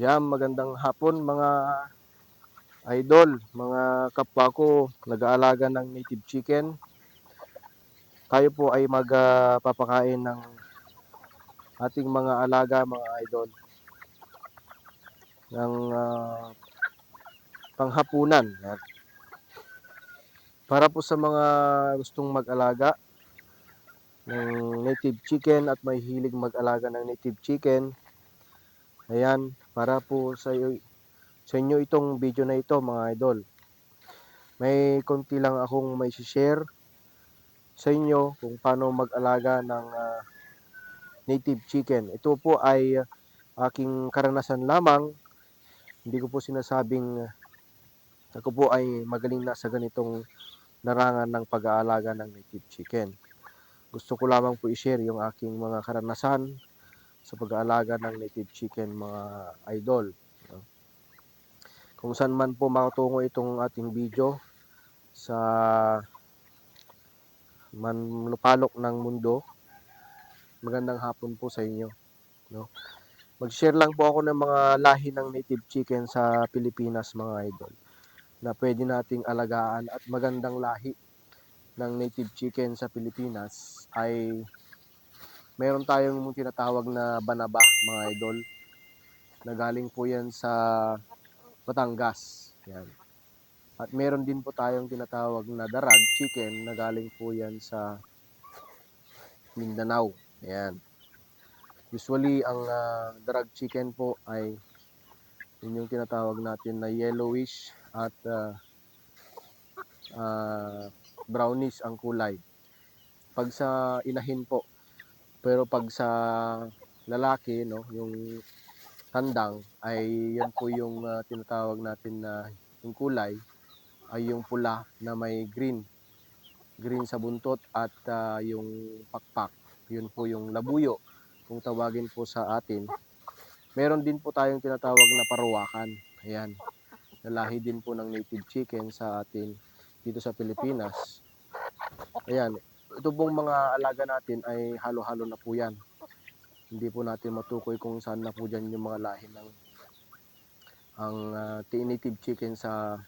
Yan, magandang hapon mga idol, mga kapwa ko nag-aalaga ng native chicken. Tayo po ay magpapakain ng ating mga alaga, mga idol. Ng ah, panghapunan. Yan. Para po sa mga gustong mag-alaga ng native chicken at may hilig mag-alaga ng native chicken. Ayan, para po sa sa inyo itong video na ito mga idol. May konti lang akong may share sa inyo kung paano mag-alaga ng ah, native chicken. Ito po ay aking karanasan lamang. Hindi ko po sinasabing ah, ako po ay magaling na sa ganitong larangan ng pag-aalaga ng native chicken. Gusto ko lamang po i-share yung aking mga karanasan sa pag-aalaga ng native chicken mga idol. Kung saan man po makatungo itong ating video sa manlupalok ng mundo, magandang hapon po sa inyo. No? Mag-share lang po ako ng mga lahi ng native chicken sa Pilipinas mga idol na pwede nating alagaan at magandang lahi ng native chicken sa Pilipinas ay meron tayong tinatawag na banaba mga idol na galing po yan sa Batangas yan. at meron din po tayong tinatawag na darag chicken na galing po yan sa Mindanao yan. usually ang ah, darag chicken po ay yun yung tinatawag natin na yellowish at ah, ah, brownish ang kulay. Pag sa inahin po, pero pag sa lalaki, no, yung tandang, ay yan po yung ah, tinatawag natin na yung kulay ay yung pula na may green. Green sa buntot at ah, yung pakpak. Yun po yung labuyo kung tawagin po sa atin. Meron din po tayong tinatawag na parawakan. Ayan. Nalahi din po ng native chicken sa atin dito sa Pilipinas. Ayan, ito mga alaga natin ay halo-halo na po yan. Hindi po natin matukoy kung saan na po dyan yung mga lahi ng ang ah, native chicken sa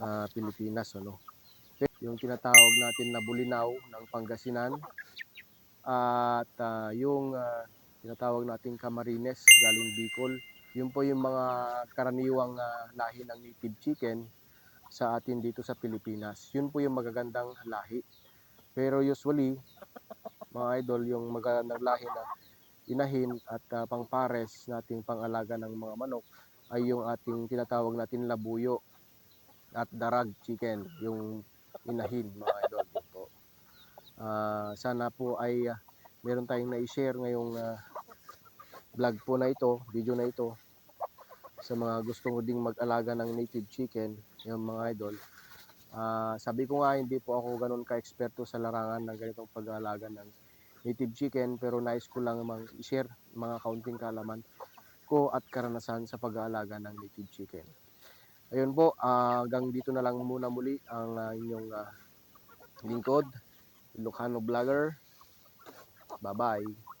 ah, Pilipinas. Ano? Yung tinatawag natin na bulinaw ng Pangasinan at ah, yung ah, tinatawag natin Camarines galing Bicol. Yun po yung mga karaniwang ah, lahi ng native chicken sa atin dito sa Pilipinas. Yun po yung magagandang lahi. Pero usually, mga idol, yung magagandang lahi na inahin at ah, pangpares nating pangalaga ng mga manok ay yung ating tinatawag natin labuyo at darag chicken, yung inahin mga idol. Po. Ah, sana po ay ah, meron tayong na-share ngayong ah, vlog po na ito, video na ito sa mga gusto mo ding mag-alaga ng native chicken, yung mga idol. Ah, sabi ko nga hindi po ako ganun ka-eksperto sa larangan ng ganitong pag-aalaga ng native chicken pero nais ko lang mang i-share mga kaunting kalaman ko at karanasan sa pag-aalaga ng native chicken. Ayun po, ah, hanggang dito na lang muna muli ang ah, inyong ah, lingkod, Ilocano Vlogger. Bye-bye.